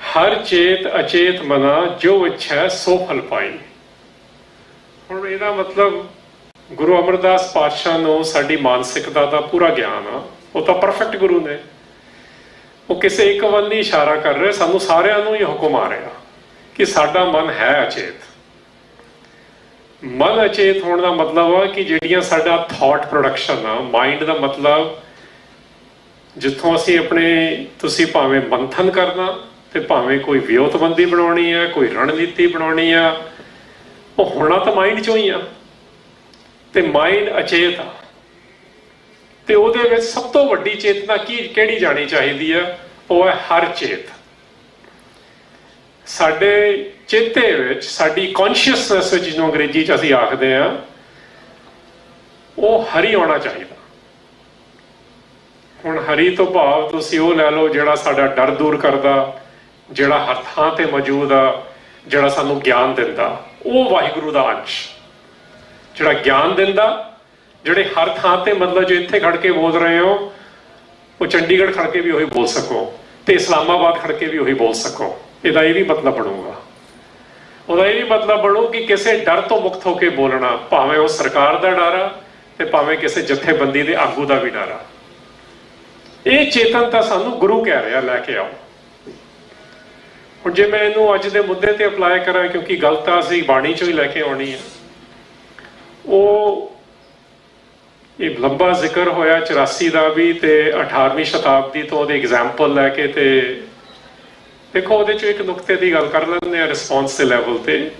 ਹਰ ਚੇਤ ਅਚੇਤ ਮਨਾ, ਜੋ ਇੱਛਾ ਸੋ ਫਲ ਪਾਈ। ਹੁਣ ਇਹਦਾ ਮਤਲਬ ਗੁਰੂ ਅਮਰਦਾਸ ਪਾਤਸ਼ਾਹ ਨੂੰ ਸਾਡੀ ਮਾਨਸਿਕਤਾ ਦਾ ਪੂਰਾ ਗਿਆਨ ਆ। ਉਹ ਤਾਂ ਪਰਫੈਕਟ ਗੁਰੂ ਨੇ। ਉਹ ਕਿਸੇ ਇੱਕ ਵੱਲ ਨਹੀਂ ਇਸ਼ਾਰਾ ਕਰ ਰਹੇ, ਸਾਨੂੰ ਸਾਰਿਆਂ ਨੂੰ ਹੀ ਹੁਕਮ ਆ ਰਿਹਾ ਕਿ ਸਾਡਾ ਮਨ ਹੈ ਅਚੇਤ। ਮਨ ਅਚੇਤ ਹੋਣ ਦਾ ਮਤਲਬ ਆ ਕਿ ਜਿਹੜੀਆਂ ਸਾਡਾ ਥਾਟ ਪ੍ਰੋਡਕਸ਼ਨ ਆ ਮਾਈਂਡ ਦਾ ਮਤਲਬ, ਜਿੱਥੋਂ ਅਸੀਂ ਆਪਣੇ, ਤੁਸੀਂ ਭਾਵੇਂ ਮੰਥਨ ਕਰਨਾ ਤੇ ਭਾਵੇਂ ਕੋਈ ਵਿਉਤਬੰਦੀ ਬਣਾਉਣੀ ਆ, ਕੋਈ ਰਣਨੀਤੀ ਬਣਾਉਣੀ ਆ, ਉਹ ਹੋਣਾ ਤਾਂ ਮਾਈਂਡ ਚੋਂ ਹੀ ਆ। ਤੇ ਮਾਈਂਡ ਅਚੇਤ ਆ। ਤੇ ਉਹਦੇ ਵਿੱਚ ਸਭ ਤੋਂ ਵੱਡੀ ਚੇਤਨਾ ਕੀ, ਕਿਹੜੀ ਜਾਣੀ ਚਾਹੀਦੀ ਆ? ਉਹ ਹੈ ਹਰ ਚੇਤ। ਸਾਡੇ ਚੇਤੇ ਵਿੱਚ, ਸਾਡੀ ਕੌਨਸ਼ੀਅਸਨੈਸ ਵਿੱਚ ਜਿਹਨੂੰ ਅੰਗਰੇਜ਼ੀ ਚ ਅਸੀਂ ਆਖਦੇ ਆ, ਉਹ ਹਰੀ ਆਉਣਾ ਚਾਹੀਦਾ। ਹੁਣ ਹਰੀ ਤੋਂ ਭਾਵ ਤੁਸੀਂ ਉਹ ਲੈ ਲਓ ਜਿਹੜਾ ਸਾਡਾ ਡਰ ਦੂਰ ਕਰਦਾ। ਜਿਹੜਾ ਹਰ ਥਾਂ ਤੇ ਮੌਜੂਦ ਆ, ਜਿਹੜਾ ਸਾਨੂੰ ਗਿਆਨ ਦਿੰਦਾ, ਉਹ ਵਾਹਿਗੁਰੂ ਦਾ ਅੰਸ਼। ਜਿਹੜਾ ਗਿਆਨ ਦਿੰਦਾ, ਜਿਹੜੇ ਹਰ ਥਾਂ ਤੇ ਮਤਲਬ ਜੋ ਇੱਥੇ ਖੜ ਕੇ ਬੋਲ ਰਹੇ ਹੋ, ਉਹ ਚੰਡੀਗੜ੍ਹ ਖੜ ਕੇ ਵੀ ਉਹੀ ਬੋਲ ਸਕੋ ਤੇ ਇਸਲਾਮਾਬਾਦ ਖੜ ਕੇ ਵੀ ਉਹੀ ਬੋਲ ਸਕੋ। ਇਹਦਾ ਇਹ ਵੀ ਮਤਲਬ ਬਣੂਗਾ। ਉਹਦਾ ਇਹ ਵੀ ਮਤਲਬ ਬਣੂ ਕਿ ਕਿਸੇ ਡਰ ਤੋਂ ਮੁਕਤ ਹੋ ਕੇ ਬੋਲਣਾ, ਭਾਵੇਂ ਉਹ ਸਰਕਾਰ ਦਾ ਡਰ ਆ ਤੇ ਭਾਵੇਂ ਕਿਸੇ ਜਥੇਬੰਦੀ ਦੇ ਆਗੂ ਦਾ ਵੀ ਡਰ ਆ। ਇਹ ਚੇਤਨ ਤਾਂ ਸਾਨੂੰ ਗੁਰੂ ਕਹਿ ਰਿਹਾ, ਲੈ ਕੇ ਆਓ। ਹੁਣ ਜੇ ਮੈਂ ਇਹਨੂੰ ਅੱਜ ਦੇ ਮੁੱਦੇ ਤੇ ਅਪਲਾਈ ਕਰਾਂ, ਕਿਉਂਕਿ ਗੱਲ ਤਾਂ ਅਸੀਂ ਬਾਣੀ ਚੋਂ ਹੀ ਲੈ ਕੇ ਆਉਣੀ ਹੈ ਉਹ ਇਹ ਲੰਬਾ ਜ਼ਿਕਰ ਹੋਇਆ 84 ਦਾ ਵੀ ਤੇ 18ਵੀਂ ਸ਼ਤਾਬਦੀ ਤੋਂ ਉਹਦੇ ਐਗਜ਼ਾਮਪਲ ਲੈ ਕੇ ਤੇ ਦੇਖੋ ਉਹਦੇ ਚੋਂ ਇੱਕ ਨੁਕਤੇ ਦੀ ਗੱਲ ਕਰ ਲੈਂਦੇ ਆ ਰਿਸਪੌਂਸ ਦੇ ਲੈਵਲ ਤੇ।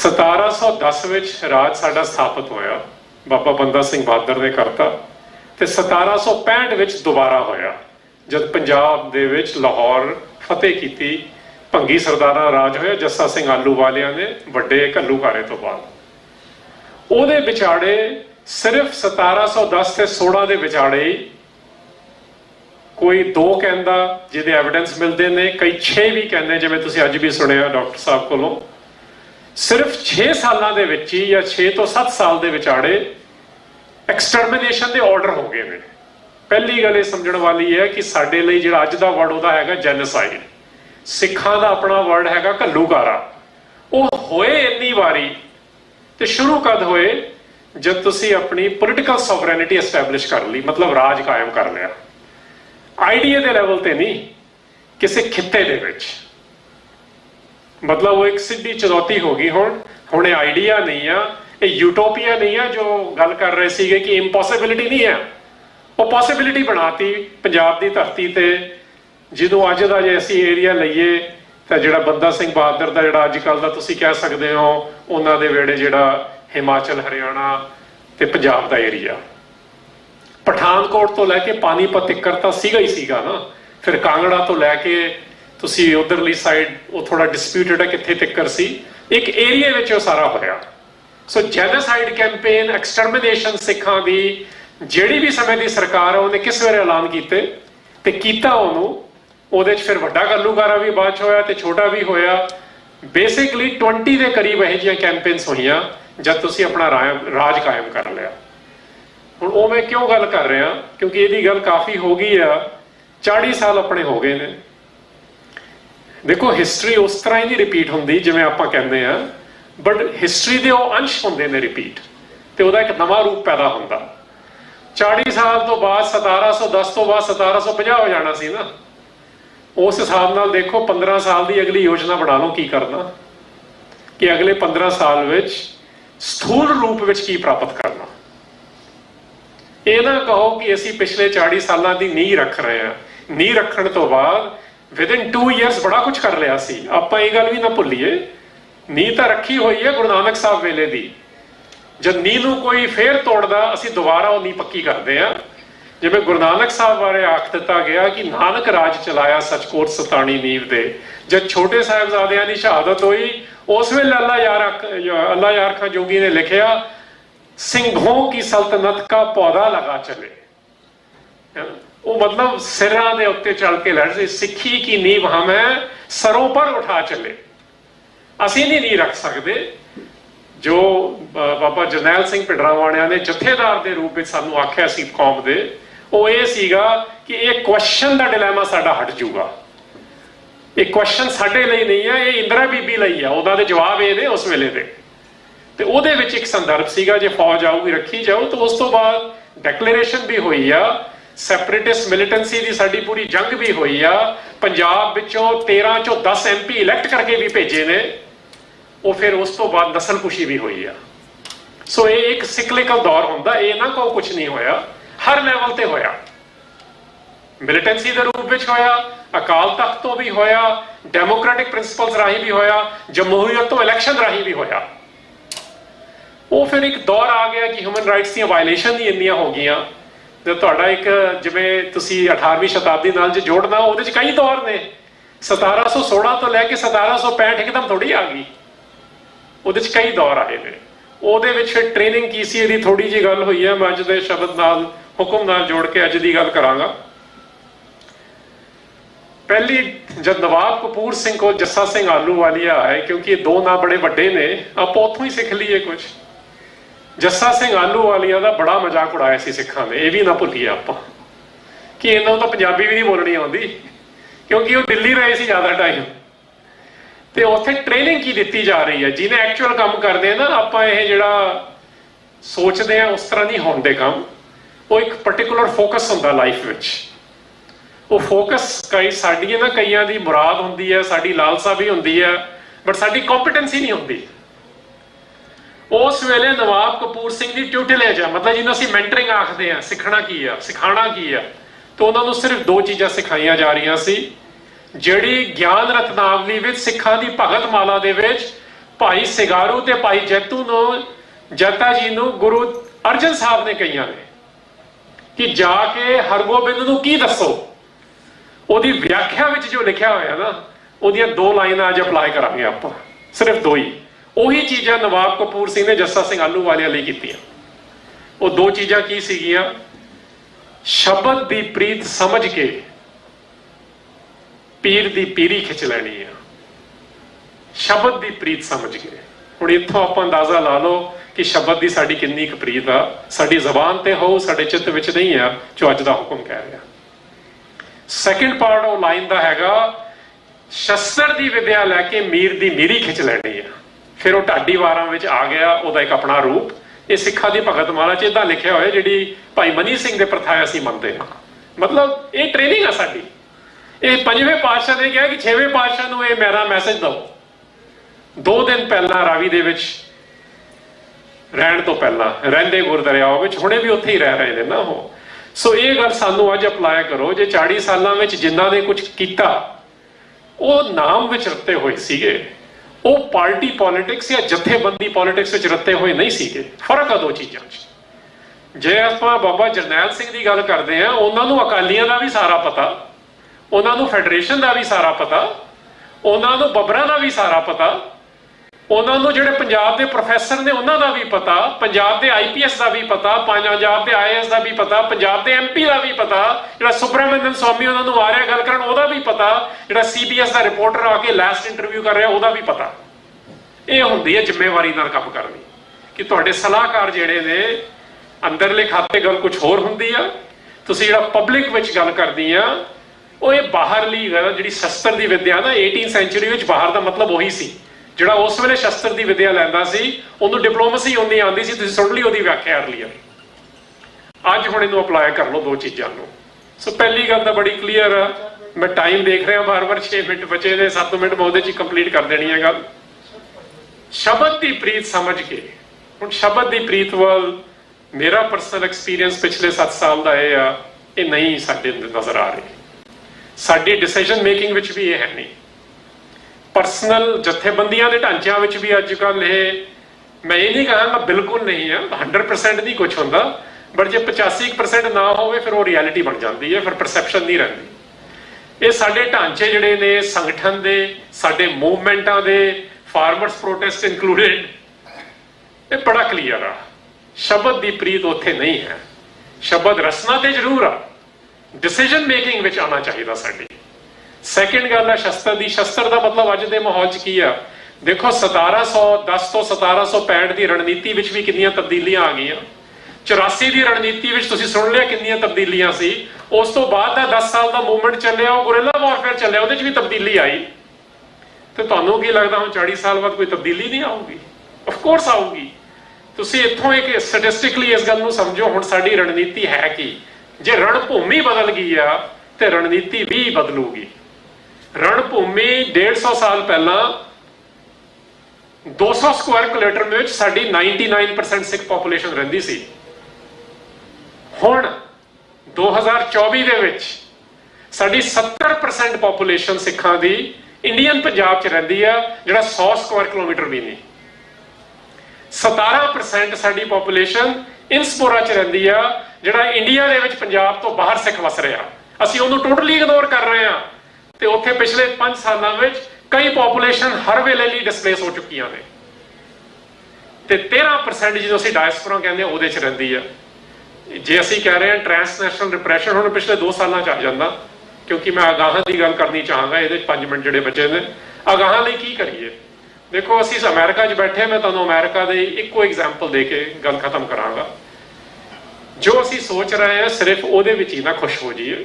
1710 ਵਿੱਚ ਰਾਜ ਸਾਡਾ ਸਥਾਪਿਤ ਹੋਇਆ। ਬਾਬਾ ਬੰਦਾ ਸਿੰਘ ਬਹਾਦਰ ਨੇ ਕਰਤਾ। ਤੇ 1765 ਵਿੱਚ ਦੁਬਾਰਾ ਹੋਇਆ। ਜਦ ਪੰਜਾਬ ਦੇ ਵਿੱਚ ਲਾਹੌਰ ਫਤਿਹ ਕੀਤੀ ਭੰਗੀ ਸਰਦਾਰਾਂ ਰਾਜ ਹੋਇਆ, ਜੱਸਾ ਸਿੰਘ ਆਲੂ ਵਾਲਿਆਂ ਨੇ ਵੱਡੇ ਘੱਲੂਘਾਰੇ ਤੋਂ ਬਾਅਦ। ਉਹਦੇ ਵਿਚਾੜੇ ਸਿਰਫ 1710 ਤੇ 16 ਦੇ ਵਿਚਾੜੇ ਹੀ ਕੋਈ ਦੋ ਕਹਿੰਦਾ ਜਿਹਦੇ ਐਵੀਡੈਂਸ ਮਿਲਦੇ ਨੇ, ਕਈ 6 ਵੀ ਕਹਿੰਦੇ, ਜਿਵੇਂ ਤੁਸੀਂ ਅੱਜ ਵੀ ਸੁਣਿਆ ਡਾਕਟਰ ਸਾਹਿਬ ਕੋਲੋਂ। ਸਿਰਫ 6 ਸਾਲਾਂ ਦੇ ਵਿੱਚ ਹੀ ਜਾਂ 6 ਤੋਂ 7 ਸਾਲ ਦੇ ਵਿਚਾੜੇ ਐਕਸਟਰਮੀਨੇਸ਼ਨ ਦੇ ਆਰਡਰ ਹੋ ਗਏ ਨੇ। ਪਹਿਲੀ ਗੱਲ ਇਹ ਸਮਝਣ ਵਾਲੀ ਹੈ ਕਿ ਸਾਡੇ ਲਈ ਜਿਹੜਾ ਅੱਜ ਦਾ ਵਰਡ ਉਹਦਾ ਹੈਗਾ ਜੈਨੋਸਾਈਡ ਸਿੱਖਾਂ ਦਾ ਆਪਣਾ ਵਰਡ ਹੈਗਾ ਘੱਲੂਕਾਰਾ। ਉਹ ਹੋਏ ਇੰਨੀ ਵਾਰੀ ਤੇ ਸ਼ੁਰੂ ਕਦ ਹੋਏ? ਜਦ ਤੁਸੀਂ ਆਪਣੀ ਪੋਲਿਟੀਕਲ ਸੋਵਰੇਨਿਟੀ ਐਸਟੈਬਲਿਸ਼ ਕਰ ਲਈ, ਮਤਲਬ ਰਾਜ ਕਾਇਮ ਕਰ ਲਿਆ। ਆਈਡੀਆ ਦੇ ਲੈਵਲ ਤੇ ਨਹੀਂ, ਕਿਸੇ ਖਿੱਤੇ ਦੇ ਵਿੱਚ। ਮਤਲਬ ਉਹ ਇੱਕ ਸਿੱਧੀ ਚੁਣੌਤੀ ਹੋ ਗਈ ਹੁਣ। ਹੁਣ ਇਹ ਆਈਡੀਆ ਨਹੀਂ ਆ, ਇਹ ਯੂਟੋਪੀਆ ਨਹੀਂ ਆ ਜੋ ਗੱਲ ਕਰ ਰਹੇ ਸੀਗੇ ਕਿ ਇੰਪੋਸਿਬਿਲਿਟੀ ਨਹੀਂ ਹੈ ਉਹ ਪੋਸਿਬਿਲਿਟੀ ਬਣਾਤੀ, ਪੰਜਾਬ ਦੀ ਧਰਤੀ ਤੇ ਜਦੋਂ ਅੱਜ ਦਾ ਜੇ ਅਸੀਂ ਏਰੀਆ ਲਈਏ, ਤਾਂ ਜਿਹੜਾ ਬੰਦਾ ਸਿੰਘ ਬਹਾਦਰ ਦਾ ਜਿਹੜਾ ਅੱਜ ਕੱਲ ਦਾ ਤੁਸੀਂ ਕਹਿ ਸਕਦੇ ਹੋ, ਉਹਨਾਂ ਦੇ ਵੇੜੇ ਜਿਹੜਾ ਹਿਮਾਚਲ, ਹਰਿਆਣਾ ਤੇ ਪੰਜਾਬ ਦਾ ਏਰੀਆ ਪਠਾਨਕੋਟ ਤੋਂ ਲੈ ਕੇ ਪਾਣੀਪਤ ਤੱਕ ਤਾਂ ਸੀਗਾ ਹੀ ਸੀਗਾ ਨਾ। ਫਿਰ ਕਾਂਗੜਾ ਤੋਂ ਲੈ ਕੇ ਤੁਸੀਂ ਉਧਰਲੀ ਸਾਈਡ ਉਹ ਥੋੜਾ ਡਿਸਪਿਊਟਡ ਹੈ ਕਿੱਥੇ ਤੱਕ ਸੀ। ਇੱਕ ਏਰੀਆ ਵਿੱਚ ਉਹ ਸਾਰਾ ਹੋਇਆ। ਸੋ ਜੈਨੋਸਾਈਡ ਕੈਂਪੇਨ ਐਕਸਟਰਮੀਨੇਸ਼ਨ ਸਿੱਖਾਂ ਦੀ ਜਿਹੜੀ ਵੀ ਸਮੇਂ ਦੀ ਸਰਕਾਰ ਹੈ ਉਹਨੇ ਕਿਸ ਵੇਲੇ ਐਲਾਨ ਕੀਤੇ ਤੇ ਕੀਤਾ ਉਹਨੂੰ? ਉਹਦੇ 'ਚ ਫਿਰ ਵੱਡਾ ਗੱਲੂਗਾਰਾ ਵੀ ਬਾਅਦ 'ਚ ਹੋਇਆ ਤੇ ਛੋਟਾ ਵੀ ਹੋਇਆ। ਬੇਸਿਕਲੀ 20 ਦੇ ਕਰੀਬ ਇਹ ਜਿਹੀਆਂ ਕੈਂਪੇਨਸ ਹੋਈਆਂ, ਜਦ ਤੁਸੀਂ ਆਪਣਾ ਰਾਜ ਕਾਇਮ ਕਰ ਲਿਆ। ਹੁਣ ਉਹ ਮੈਂ ਕਿਉਂ ਗੱਲ ਕਰ ਰਿਹਾ? ਕਿਉਂਕਿ ਇਹਦੀ ਗੱਲ ਕਾਫੀ ਹੋ ਗਈ ਆ 40 ਸਾਲ ਆਪਣੇ ਹੋ ਗਏ ਨੇ। ਦੇਖੋ ਹਿਸਟਰੀ ਉਸ ਤਰ੍ਹਾਂ ਹੀ ਨਹੀਂ ਰਿਪੀਟ ਹੁੰਦੀ ਜਿਵੇਂ ਆਪਾਂ ਕਹਿੰਦੇ ਆ ਬਟ ਹਿਸਟਰੀ ਦੇ ਉਹ ਅੰਸ਼ ਹੁੰਦੇ ਨੇ ਰਿਪੀਟ ਤੇ ਉਹਦਾ ਇੱਕ ਨਵਾਂ ਰੂਪ ਪੈਦਾ ਹੁੰਦਾ। 40 ਸਾਲ ਤੋਂ ਬਾਅਦ 1710 ਤੋਂ ਬਾਅਦ 1750 ਹੋ ਜਾਣਾ ਸੀ ਨਾ। ਉਸ ਹਿਸਾਬ ਨਾਲ ਦੇਖੋ 15 ਸਾਲ ਦੀ ਅਗਲੀ ਯੋਜਨਾ ਬਣਾ ਲਓ ਕੀ ਕਰਨਾ। ਕਿ ਅਗਲੇ 15 ਸਾਲ ਵਿੱਚ ਸਥੂਲ ਰੂਪ ਵਿੱਚ ਕੀ ਪ੍ਰਾਪਤ ਕਰਨਾ। ਇਹ ਨਾ ਕਹੋ ਕਿ ਅਸੀਂ ਪਿਛਲੇ 40 ਸਾਲਾਂ ਦੀ ਨੀਂਹ ਰੱਖ ਰਹੇ ਹਾਂ। ਨੀਂਹ ਰੱਖਣ ਤੋਂ ਬਾਅਦ ਵਿਦਿਨ 2 ਇਅਰਸ ਬੜਾ ਕੁਝ ਕਰ ਲਿਆ ਸੀ। ਆਪਾਂ ਇਹ ਗੱਲ ਵੀ ਨਾ ਭੁੱਲੀਏ। ਨੀਂਹ ਤਾਂ ਰੱਖੀ ਹੋਈ ਹੈ ਗੁਰੂ ਨਾਨਕ ਸਾਹਿਬ ਵੇਲੇ ਦੀ। ਜਦ ਨੀਂਹ ਨੂੰ ਕੋਈ ਫੇਰ ਤੋੜਦਾ, ਅਸੀਂ ਦੁਬਾਰਾ ਉਹ ਨੀਂਹ ਪੱਕੀ ਕਰਦੇ ਆ ਜਿਵੇਂ ਗੁਰੂ ਨਾਨਕ ਸਾਹਿਬ ਬਾਰੇ ਆਖ ਦਿੱਤਾ ਗਿਆ ਕਿ ਨਾਨਕ ਰਾਜ ਚਲਾਇਆ ਸਚਕੋਟ ਸਤਾਣੀ ਨੀਵ ਦੇ। ਜਦ ਛੋਟੇ ਸਾਹਿਬਜ਼ਾਦਿਆਂ ਦੀ ਸ਼ਹਾਦਤ ਹੋਈ, ਉਸ ਵੇਲੇ ਅੱਲਾ ਯਾਰ ਅੱਲਾ ਯਾਰ ਖਾਂ ਜੋਗੀ ਨੇ ਲਿਖਿਆ, ਸਿੰਘੋਂ ਕੀ ਸਲਤਨਤ ਕਾ ਪੌਦਾ ਲਗਾ ਚਲੇ। ਉਹ ਮਤਲਬ ਸਿਰਾਂ ਦੇ ਉੱਤੇ ਚੱਲ ਕੇ ਲੜਦੇ, ਸਿੱਖੀ ਕੀ ਨੀਂਵ ਹਮ ਹੈ, ਸਰੋਂ ਪਰ ਉਠਾ ਚਲੇ। ਅਸੀਂ ਨਹੀਂ ਨੀਂਹ ਰੱਖ ਸਕਦੇ। ਜੋ ਬਾਬਾ ਜਰਨੈਲ ਸਿੰਘ ਪਿੰਡਰਾਵਾਣਿਆਂ ਨੇ ਜਥੇਦਾਰ ਦੇ ਰੂਪ ਵਿੱਚ ਸਾਨੂੰ ਆਖਿਆ ਸੀ ਕੌਮ ਦੇ ਉਹ ਇਹ ਸੀਗਾ ਕਿ ਇਹ ਕੁਐਸਚਨ ਦਾ ਡਿਲੇਮਾ ਸਾਡਾ ਹਟ ਜਾਊਗਾ। ਇਹ ਕੁਐਸਚਨ ਸਾਡੇ ਲਈ ਨਹੀਂ ਹੈ, ਇਹ ਇੰਦਰਾ ਬੀਬੀ ਲਈ ਆ ਉਹਦਾ ਦੇ ਜਵਾਬ ਇਹ ਨੇ ਉਸ ਵੇਲੇ ਦੇ। ਤੇ ਉਹਦੇ ਵਿੱਚ ਇੱਕ ਸੰਦਰਭ ਸੀਗਾ, ਜੇ ਫੌਜ ਆਊਗੀ, ਰੱਖੀ ਜਾਊ, ਤਾਂ ਉਸ ਤੋਂ ਬਾਅਦ ਡੈਕਲੇਰੇਸ਼ਨ ਵੀ ਹੋਈ ਆ ਸੈਪਰੇਟਿਸਟ ਮਿਲੀਟੈਂਸੀ ਦੀ ਸਾਡੀ ਪੂਰੀ ਜੰਗ ਵੀ ਹੋਈ ਆ, ਪੰਜਾਬ ਵਿੱਚੋਂ 13 ਚੋਂ 10 ਐਮਪੀ ਇਲੈਕਟ ਕਰਕੇ ਵੀ ਭੇਜੇ ਨੇ, ਉਹ ਫਿਰ ਉਸ ਤੋਂ ਬਾਅਦ ਨਸਲਕੁਸ਼ੀ ਵੀ ਹੋਈ ਆ। ਸੋ ਇਹ ਇੱਕ ਸਿਕਲੀਕਲ ਦੌਰ ਹੁੰਦਾ, ਇਹ ਨਾ ਕੋ ਕੁਝ ਨਹੀਂ ਹੋਇਆ। ਹਰ ਲੈਵਲ ਤੇ ਹੋਇਆ। ਮਿਲੀਟੈਂਸੀ ਦੇ ਰੂਪ ਵਿੱਚ ਹੋਇਆ, ਅਕਾਲ ਤਖਤ ਤੋਂ ਵੀ ਹੋਇਆ ਡੈਮੋਕ੍ਰੈਟਿਕ ਪ੍ਰਿੰਸੀਪਲਸ ਰਾਹੀਂ ਵੀ ਹੋਇਆ ਜਮਹੂਰੀਅਤ ਤੋਂ ਇਲੈਕਸ਼ਨ ਰਾਹੀਂ ਵੀ ਹੋਇਆ। ਉਹ ਫਿਰ ਇੱਕ ਦੌਰ ਆ ਗਿਆ ਕਿ ਹਿਊਮਨ ਰਾਈਟਸ ਦੀਆਂ ਵਾਇਲੇਸ਼ਨ ਹੀ ਇੰਨੀਆਂ ਹੋ ਗਈਆਂ। ਤੇ ਤੁਹਾਡਾ ਇੱਕ ਜਿਵੇਂ ਤੁਸੀਂ 18ਵੀਂ ਸ਼ਤਾਬਦੀ ਨਾਲ ਜੇ ਜੋੜਨਾ, ਉਹਦੇ ਚ ਕਈ ਦੌਰ ਨੇ। 1716 ਤੋਂ ਲੈ ਕੇ 1765 ਇੱਕਦਮ ਥੋੜੀ ਆ ਗਈ। ਉਹਦੇ ਚ ਕਈ ਦੌਰ ਆਏ ਨੇ। ਉਹਦੇ ਵਿੱਚ ਟ੍ਰੇਨਿੰਗ ਕੀ ਸੀ, ਇਹਦੀ ਥੋੜੀ ਜੀ ਗੱਲ ਹੋਈ ਹੈ, ਮੈਂ ਅੱਜ ਦੇ ਸ਼ਬਦ ਨਾਲ ਹੁਕਮ ਨਾਲ ਜੋੜ ਕੇ ਅੱਜ ਦੀ ਗੱਲ ਕਰਾਂਗਾ। ਪਹਿਲੀ ਜਦ ਨਵਾਬ ਕਪੂਰ ਸਿੰਘ ਕੋਲ ਜੱਸਾ ਸਿੰਘ ਆਲੂ ਵਾਲੀਆ ਆਏ, ਕਿਉਂਕਿ ਇਹ ਦੋ ਨਾਂ ਬੜੇ ਵੱਡੇ ਨੇ, ਆਪਾਂ ਉੱਥੋਂ ਹੀ ਸਿੱਖ ਲਈਏ ਕੁਝ ਜੱਸਾ ਸਿੰਘ ਆਲੂ ਵਾਲੀਆ ਦਾ ਬੜਾ ਮਜ਼ਾਕ ਉਡਾਇਆ ਸੀ ਸਿੱਖਾਂ ਨੇ, ਇਹ ਵੀ ਨਾ ਭੁੱਲੀਏ ਆਪਾਂ। ਕਿ ਇਹਨਾਂ ਨੂੰ ਤਾਂ ਪੰਜਾਬੀ ਵੀ ਨਹੀਂ ਬੋਲਣੀ ਆਉਂਦੀ, ਕਿਉਂਕਿ ਉਹ ਦਿੱਲੀ ਰਹੇ ਸੀ ਜ਼ਿਆਦਾ ਟਾਈਮ ਤੇ ਉੱਥੇ ਟ੍ਰੇਨਿੰਗ ਕੀ ਦਿੱਤੀ ਜਾ ਰਹੀ ਹੈ? ਜਿਹਨੇ ਐਕਚੁਅਲ ਕੰਮ ਕਰਦੇ ਆ ਨਾ, ਆਪਾਂ ਇਹ ਜਿਹੜਾ ਸੋਚਦੇ ਆ, ਉਸ ਤਰ੍ਹਾਂ ਨਹੀਂ ਹੁੰਦੇ ਕੰਮ। ਉਹ ਇੱਕ ਪਾਰਟਿਕੂਲਰ ਫੋਕਸ ਹੁੰਦਾ ਲਾਈਫ ਵਿੱਚ। ਉਹ ਫੋਕਸ ਕਈ, ਸਾਡੀਆਂ ਨਾ ਕਈਆਂ ਦੀ ਮੁਰਾਦ ਹੁੰਦੀ ਹੈ, ਸਾਡੀ ਲਾਲਸਾ ਵੀ ਹੁੰਦੀ ਹੈ ਬਟ ਸਾਡੀ ਕੰਪੀਟੈਂਸੀ ਨਹੀਂ ਹੁੰਦੀ। ਉਸ ਵੇਲੇ ਨਵਾਬ ਕਪੂਰ ਸਿੰਘ ਦੀ ਟਿਊਟਲੇਜ ਆ, ਮਤਲਬ ਜਿਹਨੂੰ ਅਸੀਂ ਮੈਂਟਰਿੰਗ ਆਖਦੇ ਆ ਸਿੱਖਣਾ ਕੀ ਆ ਸਿਖਾਣਾ ਕੀ ਆ। ਤਾਂ ਉਹਨਾਂ ਨੂੰ ਸਿਰਫ ਦੋ ਚੀਜ਼ਾਂ ਸਿਖਾਈਆਂ ਜਾ ਰਹੀਆਂ ਸੀ, ਜਿਹੜੀ ਗਿਆਨ ਰਤਨਾਵਲੀ ਵਿੱਚ, ਸਿੱਖਾਂ ਦੀ ਭਗਤ ਮਾਲਾ ਦੇ ਵਿੱਚ, ਭਾਈ ਸਿਗਾਰੂ ਤੇ ਭਾਈ ਜੈਤੂ ਨੂੰ, ਜੱਤਾ ਜੀ ਨੂੰ ਗੁਰੂ ਅਰਜਨ ਸਾਹਿਬ ਨੇ ਕਹੀਆਂ ਨੇ। ਕਿ ਜਾ ਕੇ ਹਰਗੋਬਿੰਦ ਨੂੰ ਕੀ ਦੱਸੋ? ਉਹਦੀ ਵਿਆਖਿਆ ਵਿੱਚ ਜੋ ਲਿਖਿਆ ਹੋਇਆ ਨਾ, ਉਹਦੀਆਂ ਦੋ ਲਾਈਨਾਂ ਅੱਜ ਅਪਲਾਈ ਕਰਾਂਗੇ ਆਪਾਂ। ਸਿਰਫ ਦੋ ਹੀ। ਉਹੀ ਚੀਜ਼ਾਂ ਨਵਾਬ ਕਪੂਰ ਸਿੰਘ ਨੇ ਜੱਸਾ ਸਿੰਘ ਆਲੂ ਵਾਲਿਆਂ ਲਈ ਕੀਤੀਆਂ। ਉਹ ਦੋ ਚੀਜ਼ਾਂ ਕੀ ਸੀਗੀਆਂ? ਸ਼ਬਦ ਦੀ ਪ੍ਰੀਤ ਸਮਝ ਕੇ ਪੀਰ ਦੀ ਪੀਰੀ ਖਿੱਚ ਲੈਣੀ ਆ। ਸ਼ਬਦ ਦੀ ਪ੍ਰੀਤ ਸਮਝ ਕੇ। ਹੁਣ ਇੱਥੋਂ ਆਪਾਂ ਅੰਦਾਜ਼ਾ ਲਾ ਲਓ ਕਿ ਸ਼ਬਦ ਦੀ ਸਾਡੀ ਕਿੰਨੀ ਕੁ ਪ੍ਰੀਤ ਆ, ਸਾਡੀ ਜ਼ਬਾਨ ਤੇ ਹੋ, ਸਾਡੇ ਚਿੱਤ ਵਿੱਚ ਨਹੀਂ ਆ, ਜੋ ਅੱਜ ਦਾ ਹੁਕਮ ਕਹਿ ਰਿਹਾ। ਸੈਕਿੰਡ ਪਾਰਟ ਉਹ ਲਾਈਨ ਦਾ ਹੈਗਾ, ਸ਼ਸਤਰ ਦੀ ਵਿਦਿਆ ਲੈ ਕੇ ਮੀਰ ਦੀ ਮੀਰੀ ਖਿੱਚ ਲੈਣੀ ਆ। ਫਿਰ ਉਹ ਢਾਡੀ ਵਾਰਾਂ ਵਿੱਚ ਆ ਗਿਆ, ਉਹਦਾ ਇੱਕ ਆਪਣਾ ਰੂਪ। ਇਹ ਸਿੱਖਾਂ ਦੀ ਭਗਤ ਮਹਾਰਾਜ ਚ ਇਦਾਂ ਲਿਖਿਆ ਹੋਇਆ, ਜਿਹੜੀ ਭਾਈ ਮਨੀ ਸਿੰਘ ਦੇ ਪ੍ਰਥਾ ਅਸੀਂ ਮੰਨਦੇ ਹਾਂ। ਮਤਲਬ ਇਹ ਟ੍ਰੇਨਿੰਗ ਆ ਸਾਡੀ। ਇਹ ਪੰਜਵੇਂ ਪਾਤਸ਼ਾਹ ਨੇ ਕਿਹਾ ਕਿ ਛੇਵੇਂ ਪਾਤਸ਼ਾਹ ਨੂੰ ਇਹ ਮੇਰਾ ਮੈਸੇਜ ਦਿਓ। ਦੋ ਦਿਨ ਪਹਿਲਾਂ ਰਾਵੀ ਦੇ ਵਿੱਚ ਰਹਿਣ ਤੋਂ ਪਹਿਲਾਂ, ਰਹਿੰਦੇ ਗੁਰਦਰਿਆਓ ਵਿੱਚ, ਹੁਣੇ ਵੀ ਉੱਥੇ ਹੀ ਰਹਿ ਰਹੇ ਨੇ ਨਾ ਉਹ। ਸੋ ਇਹ ਗੱਲ ਸਾਨੂੰ ਅੱਜ ਅਪਲਾਈ ਕਰੋ, ਜੇ 40 ਸਾਲਾਂ ਵਿੱਚ ਜਿਨ੍ਹਾਂ ਨੇ ਕੁਝ ਕੀਤਾ, ਉਹ ਨਾਮ ਵਿੱਚ ਰੱਤੇ ਹੋਏ ਸੀਗੇ। ਉਹ ਪਾਰਟੀ ਪੋਲਿਟਿਕਸ ਜਾਂ ਜਥੇਬੰਦੀ ਪੋਲਿਟਿਕਸ ਵਿੱਚ ਰੱਤੇ ਹੋਏ ਨਹੀਂ ਸੀਗੇ। ਫ਼ਰਕ ਆ ਦੋ ਚੀਜ਼ਾਂ 'ਚ। ਜੇ ਆਪਾਂ ਬਾਬਾ ਜਰਨੈਲ ਸਿੰਘ ਦੀ ਗੱਲ ਕਰਦੇ ਆ ਉਹਨਾਂ ਨੂੰ ਅਕਾਲੀਆਂ ਦਾ ਵੀ ਸਾਰਾ ਪਤਾ, ਉਹਨਾਂ ਨੂੰ ਫੈਡਰੇਸ਼ਨ ਦਾ ਵੀ ਸਾਰਾ ਪਤਾ, ਉਹਨਾਂ ਨੂੰ ਬੱਬਰਾਂ ਦਾ ਵੀ ਸਾਰਾ ਪਤਾ ਉਹਨਾਂ ਨੂੰ ਜਿਹੜੇ ਪੰਜਾਬ ਦੇ ਪ੍ਰੋਫੈਸਰ ਨੇ, ਉਹਨਾਂ ਦਾ ਵੀ ਪਤਾ, ਪੰਜਾਬ ਦੇ ਆਈਪੀਐਸ ਦਾ ਵੀ ਪਤਾ ਪੰਜਾਬ ਦੇ ਆਈਐਸ ਦਾ ਵੀ ਪਤਾ, ਪੰਜਾਬ ਦੇ ਐਮਪੀ ਦਾ ਵੀ ਪਤਾ, ਜਿਹੜਾ ਸੁਬਰਾਮਨਿਆਨ ਸਵਾਮੀ ਉਹਨਾਂ ਨੂੰ ਆ ਰਿਹਾ ਗੱਲ ਕਰਨ, ਉਹਦਾ ਵੀ ਪਤਾ, ਜਿਹੜਾ ਸੀਬੀਐਸ ਦਾ ਰਿਪੋਰਟਰ ਆ ਕੇ ਲਾਸਟ ਇੰਟਰਵਿਊ ਕਰ ਰਿਹਾ, ਉਹਦਾ ਵੀ ਪਤਾ। ਇਹ ਹੁੰਦੀ ਹੈ ਜ਼ਿੰਮੇਵਾਰੀ ਨਾਲ ਕੰਮ ਕਰਨੀ, ਕਿ ਤੁਹਾਡੇ ਸਲਾਹਕਾਰ ਜਿਹੜੇ ਨੇ, ਅੰਦਰਲੇ ਖਾਤੇ ਗੱਲ ਕੁਝ ਹੋਰ ਹੁੰਦੀ ਆ, ਤੁਸੀਂ ਜਿਹੜਾ ਪਬਲਿਕ ਵਿੱਚ ਗੱਲ ਕਰਦੀ ਆ, ਉਹ ਇਹ ਬਾਹਰਲੀ ਗੱਲ ਜਿਹੜੀ ਸ਼ਸਤਰ ਦੀ ਵਿਦਿਆ ਨਾ 18 ਸੈਂਚੁਰੀ ਵਿੱਚ ਬਾਹਰ ਦਾ ਮਤਲਬ ਉਹੀ ਸੀ। ਜਿਹੜਾ ਉਸ ਵੇਲੇ ਸ਼ਸਤਰ ਦੀ ਵਿਦਿਆ ਲੈਂਦਾ ਸੀ, ਉਹਨੂੰ ਡਿਪਲੋਮੇਸੀ ਹੁੰਦੀ ਆਉਂਦੀ ਸੀ, ਤੁਸੀਂ ਸੁਣ ਲਈ ਉਹਦੀ ਵਿਆਖਿਆ ਅਰਲੀਅਰ ਅੱਜ ਹੁਣ ਇਹਨੂੰ ਅਪਲਾਈ ਕਰ ਲਓ ਦੋ ਚੀਜ਼ਾਂ ਨੂੰ। ਸੋ ਪਹਿਲੀ ਗੱਲ ਤਾਂ ਬੜੀ ਕਲੀਅਰ ਆ, ਮੈਂ ਟਾਈਮ ਦੇਖ ਰਿਹਾ ਬਾਰ-ਬਾਰ 6 ਮਿੰਟ ਬਚੇ ਨੇ 7 ਮਿੰਟ ਮੈਂ ਉਹਦੇ ਚ ਕੰਪਲੀਟ ਕਰ ਦੇਣੀ ਹੈ ਗੱਲ। ਸ਼ਬਦ ਦੀ ਪ੍ਰੀਤ ਸਮਝ ਕੇ, ਹੁਣ ਸ਼ਬਦ ਦੀ ਪ੍ਰੀਤ ਵੱਲ ਮੇਰਾ ਪਰਸਨਲ ਐਕਸਪੀਰੀਅੰਸ ਪਿਛਲੇ 7 ਸਾਲ ਦਾ ਇਹ ਆ, ਇਹ ਨਹੀਂ ਸਾਡੇ ਨਜ਼ਰ ਆ ਰਹੀ। ਸਾਡੀ ਡਿਸੀਜਨ ਮੇਕਿੰਗ ਵਿੱਚ ਵੀ ਇਹ ਹੈ ਨਹੀਂ। ਪਰਸਨਲ ਜਥੇਬੰਦੀਆਂ ਦੇ ਢਾਂਚਿਆਂ ਵਿੱਚ ਵੀ ਅੱਜ ਕੱਲ ਇਹ, ਮੈਂ ਇਹ ਨਹੀਂ ਕਹਾਂਗਾ ਬਿਲਕੁਲ ਨਹੀਂ ਹੈ 100% ਨਹੀਂ ਕੁਝ ਹੁੰਦਾ ਬਟ ਜੇ 85% ਨਾ ਹੋਵੇ ਫਿਰ ਉਹ ਰਿਐਲਿਟੀ ਬਣ ਜਾਂਦੀ ਹੈ, ਫਿਰ ਪਰਸੈਪਸ਼ਨ ਨਹੀਂ ਰਹਿੰਦੀ। ਇਹ ਸਾਡੇ ਢਾਂਚੇ ਜਿਹੜੇ ਨੇ, ਸੰਗਠਨ ਦੇ, ਸਾਡੇ ਮੂਵਮੈਂਟਾਂ ਦੇ ਫਾਰਮਰਸ ਪ੍ਰੋਟੈਸਟ ਇਨਕਲੂਡਡ ਇਹ ਬੜਾ ਕਲੀਅਰ ਆ। ਸ਼ਬਦ ਦੀ ਪ੍ਰੀਤ ਉੱਥੇ ਨਹੀਂ ਹੈ। ਸ਼ਬਦ ਰਸਨਾ ਤੇ ਜ਼ਰੂਰ ਆ। ਡਿਸੀਜਨ ਮੇਕਿੰਗ ਵਿੱਚ ਆਉਣਾ ਚਾਹੀਦਾ ਸਾਡੀ। ਸੈਕਿੰਡ ਗੱਲ ਹੈ ਸ਼ਸਤਰ ਦੀ। ਸ਼ਸਤਰ ਦਾ ਮਤਲਬ ਅੱਜ ਦੇ ਮਾਹੌਲ 'ਚ ਕੀ ਆ? ਦੇਖੋ 1710 ਤੋਂ 1765 ਦੀ ਰਣਨੀਤੀ ਵਿੱਚ ਵੀ ਕਿੰਨੀਆਂ ਤਬਦੀਲੀਆਂ ਆ ਗਈਆਂ। 84 ਦੀ ਰਣਨੀਤੀ ਵਿੱਚ ਤੁਸੀਂ ਸੁਣ ਲਿਆ ਕਿੰਨੀਆਂ ਤਬਦੀਲੀਆਂ ਸੀ। ਉਸ ਤੋਂ ਬਾਅਦ ਦਾ 10 ਸਾਲ ਦਾ ਮੂਵਮੈਂਟ ਚੱਲਿਆ, ਉਹ ਗੁਰਿਲਾ ਵਾਰਫੇਅਰ ਚੱਲਿਆ, ਉਹਦੇ 'ਚ ਵੀ ਤਬਦੀਲੀ ਆਈ। ਤੇ ਤੁਹਾਨੂੰ ਕੀ ਲੱਗਦਾ, ਹੁਣ 40 ਸਾਲ ਬਾਅਦ ਕੋਈ ਤਬਦੀਲੀ ਨਹੀਂ ਆਊਗੀ? ਆਫ ਕੋਰਸ ਆਊਗੀ। ਤੁਸੀਂ ਇੱਥੋਂ ਇੱਕ ਸਟੈਟਿਸਟਿਕਲੀ ਇਸ ਗੱਲ ਨੂੰ ਸਮਝੋ, ਹੁਣ ਸਾਡੀ ਰਣਨੀਤੀ ਹੈ ਕੀ? ਜੇ ਰਣ ਭੂਮੀ ਬਦਲ ਗਈ ਆ, ਤੇ ਰਣਨੀਤੀ ਵੀ ਬਦਲੂਗੀ। ਰਣ ਭੂਮੀ 150 ਸਾਲ ਪਹਿਲਾਂ 200 ਸਕੁਆਇਰ ਕਿਲੋਮੀਟਰ ਦੇ ਵਿੱਚ ਸਾਡੀ 99% ਸਿੱਖ ਪੋਪੂਲੇਸ਼ਨ ਰਹਿੰਦੀ ਸੀ। ਹੁਣ 2024 ਦੇ ਵਿੱਚ ਸਾਡੀ 70% ਪੋਪੂਲੇਸ਼ਨ ਸਿੱਖਾਂ ਦੀ ਇੰਡੀਅਨ ਪੰਜਾਬ 'ਚ ਰਹਿੰਦੀ ਆ, ਜਿਹੜਾ 100 ਸਕੁਆਇਰ ਕਿਲੋਮੀਟਰ ਵੀ ਨਹੀਂ। 17% ਸਾਡੀ ਪੋਪੂਲੇਸ਼ਨ ਇਨਸਪੋਰਾ 'ਚ ਰਹਿੰਦੀ ਆ, ਜਿਹੜਾ ਇੰਡੀਆ ਦੇ ਵਿੱਚ ਪੰਜਾਬ ਤੋਂ ਬਾਹਰ ਸਿੱਖ ਵਸ ਰਿਹਾ। ਅਸੀਂ ਉਹਨੂੰ ਟੋਟਲੀ ਇਗਨੋਰ ਕਰ ਰਹੇ ਆ ਤੇ ਉੱਥੇ ਪਿਛਲੇ 5 ਸਾਲਾਂ ਵਿੱਚ ਕਈ ਪੋਪੂਲੇਸ਼ਨ ਹਰ ਵੇਲੇ ਲਈ ਡਿਸਪਲੇਸ ਹੋ ਚੁੱਕੀਆਂ ਨੇ। ਤੇ 13% ਜਿਹਨੂੰ ਅਸੀਂ ਡਾਇਸਪੋਰਾ ਕਹਿੰਦੇ ਆ ਉਹਦੇ 'ਚ ਰਹਿੰਦੀ ਆ। ਜੇ ਅਸੀਂ ਕਹਿ ਰਹੇ ਹਾਂ ਟ੍ਰਾਂਸਨੈਸ਼ਨਲ ਰਿਪਰੈਸ਼ਨ ਹੁਣ ਪਿਛਲੇ 2 ਸਾਲਾਂ 'ਚ ਆ ਜਾਂਦਾ, ਕਿਉਂਕਿ ਮੈਂ ਅਗਾਹਾਂ ਦੀ ਗੱਲ ਕਰਨੀ ਚਾਹਾਂਗਾ, ਇਹਦੇ 5 ਮਿੰਟ ਜਿਹੜੇ ਬਚੇ ਨੇ। ਅਗਾਹਾਂ ਲਈ ਕੀ ਕਰੀਏ? ਦੇਖੋ, ਅਸੀਂ ਅਮਰੀਕਾ 'ਚ ਬੈਠੇ ਮੈਂ ਤੁਹਾਨੂੰ ਅਮਰੀਕਾ ਦੇ ਇੱਕੋ ਐਗਜ਼ਾਮਪਲ ਦੇ ਕੇ ਗੱਲ ਖਤਮ ਕਰਾਂਗਾ। ਜੋ ਅਸੀਂ ਸੋਚ ਰਹੇ ਹਾਂ, ਸਿਰਫ ਉਹਦੇ ਵਿੱਚ ਹੀ ਨਾ ਖੁਸ਼ ਹੋ ਜਾਈਏ।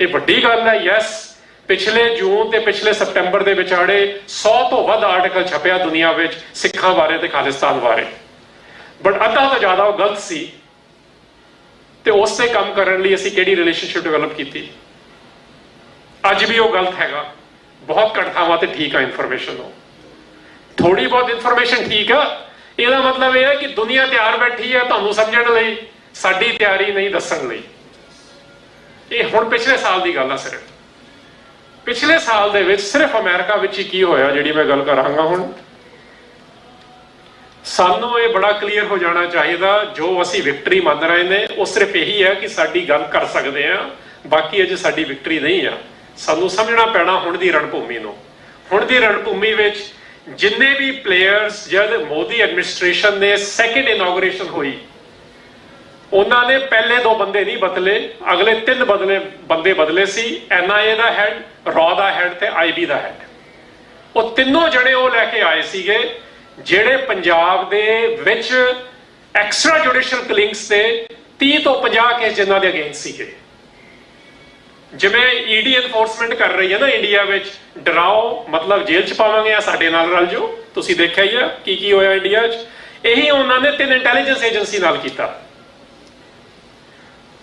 ਇਹ ਵੱਡੀ ਗੱਲ ਹੈ ਯੈਸ ਪਿਛਲੇ ਜੂਨ ਤੇ ਪਿਛਲੇ ਸਪਟੈਂਬਰ ਦੇ ਵਿਚਾੜੇ 100 ਤੋਂ ਵੱਧ ਆਰਟੀਕਲ ਛਪਿਆ ਦੁਨੀਆ ਵਿੱਚ ਸਿੱਖਾਂ ਬਾਰੇ ਤੇ ਖਾਲਿਸਤਾਨ ਬਾਰੇ। ਬਟ ਅੱਧਾ ਤੋਂ ਜ਼ਿਆਦਾ ਉਹ ਗਲਤ ਸੀ। ਤੇ ਉਸ ਤੇ ਕੰਮ ਕਰਨ ਲਈ ਅਸੀਂ ਕਿਹੜੀ ਰਿਲੇਸ਼ਨਸ਼ਿਪ ਡਿਵੈਲਪ ਕੀਤੀ? ਅੱਜ ਵੀ ਉਹ ਗਲਤ ਹੈਗਾ। ਬਹੁਤ ਘੱਟ ਥਾਵਾਂ ਤੇ ਠੀਕ ਆ ਇਨਫੋਰਮੇਸ਼ਨ ਉਹ। ਥੋੜੀ ਬਹੁਤ ਇਨਫੋਰਮੇਸ਼ਨ ਠੀਕ ਆ। ਇਹਦਾ ਮਤਲਬ ਇਹ ਹੈ ਕਿ ਦੁਨੀਆ ਤਿਆਰ ਬੈਠੀ ਹੈ ਤੁਹਾਨੂੰ ਸਮਝਣ ਲਈ, ਸਾਡੀ ਤਿਆਰੀ ਨਹੀਂ ਦੱਸਣ ਲਈ। ਇਹ ਹੁਣ ਪਿਛਲੇ ਸਾਲ ਦੀ ਗੱਲ ਆ ਸਿਰਫ। ਪਿਛਲੇ ਸਾਲ ਦੇ ਵਿੱਚ ਸਿਰਫ ਅਮਰੀਕਾ ਵਿੱਚ ਹੀ ਕੀ ਹੋਇਆ, ਜਿਹੜੀ ਮੈਂ ਗੱਲ ਕਰਾਂਗਾ ਹੁਣ? ਸਾਨੂੰ ਇਹ ਬੜਾ ਕਲੀਅਰ ਹੋ ਜਾਣਾ ਚਾਹੀਦਾ, ਜੋ ਅਸੀਂ ਵਿਕਟਰੀ ਮੰਨ ਰਹੇ ਨੇ, ਉਹ ਸਿਰਫ ਇਹੀ ਹੈ ਕਿ ਸਾਡੀ ਗੱਲ ਕਰ ਸਕਦੇ ਆ ਬਾਕੀ ਅਜੇ ਸਾਡੀ ਵਿਕਟਰੀ ਨਹੀਂ ਆ। ਸਾਨੂੰ ਸਮਝਣਾ ਪੈਣਾ ਹੁਣ ਦੀ ਰਣਭੂਮੀ ਨੂੰ। ਹੁਣ ਦੀ ਰਣਭੂਮੀ ਵਿੱਚ ਜਿੰਨੇ ਵੀ ਪਲੇਅਰਸ ਜਦ ਮੋਦੀ ਐਡਮਿਨਿਸਟ੍ਰੇਸ਼ਨ ਨੇ ਸੈਕੰਡ ਇਨੋਗਰੇਸ਼ਨ ਹੋਈ ਉਹਨਾਂ ਨੇ ਪਹਿਲੇ ਦੋ ਬੰਦੇ ਨਹੀਂ ਬਦਲੇ, ਅਗਲੇ ਤਿੰਨ ਬਦਲੇ, ਬੰਦੇ ਬਦਲੇ ਸੀ ਐਨਆਈਏ ਦਾ ਹੈਡ ਰॉ ਦਾ ਹੈਡ ਤੇ ਆਈਬੀ ਦਾ ਹੈਡ ਉਹ ਤਿੰਨੋਂ ਜਣੇ ਉਹ ਲੈ ਕੇ ਆਏ ਸੀਗੇ, ਜਿਹੜੇ ਪੰਜਾਬ ਦੇ ਵਿੱਚ ਐਕਸਟਰਾ ਜੁਡੀਸ਼ੀਅਲ ਕਲਿੰਗਸ ਤੇ 30 ਤੋਂ 50 ਕੇਸ ਜਿਨ੍ਹਾਂ ਦੇ ਅਗੇਂਸਟ ਸੀਗੇ। ਜਿਵੇਂ ਈਡੀ ਐਨਫੋਰਸਮੈਂਟ ਕਰ ਰਹੀ ਹੈ ਨਾ ਇੰਡੀਆ ਵਿੱਚ, ਡਰਾਓ, ਮਤਲਬ ਜੇਲ੍ਹ ਚ ਪਾਵਾਂਗੇ ਆ ਸਾਡੇ ਨਾਲ ਰਲ ਜੋ ਤੁਸੀਂ ਦੇਖਿਆ ਹੀ ਆ ਕੀ ਕੀ ਹੋਇਆ ਇੰਡੀਆ 'ਚ। ਇਹੀ ਉਹਨਾਂ ਨੇ ਤਿੰਨ ਇੰਟੈਲੀਜੈਂਸ ਏਜੰਸੀ ਨਾਲ ਕੀਤਾ।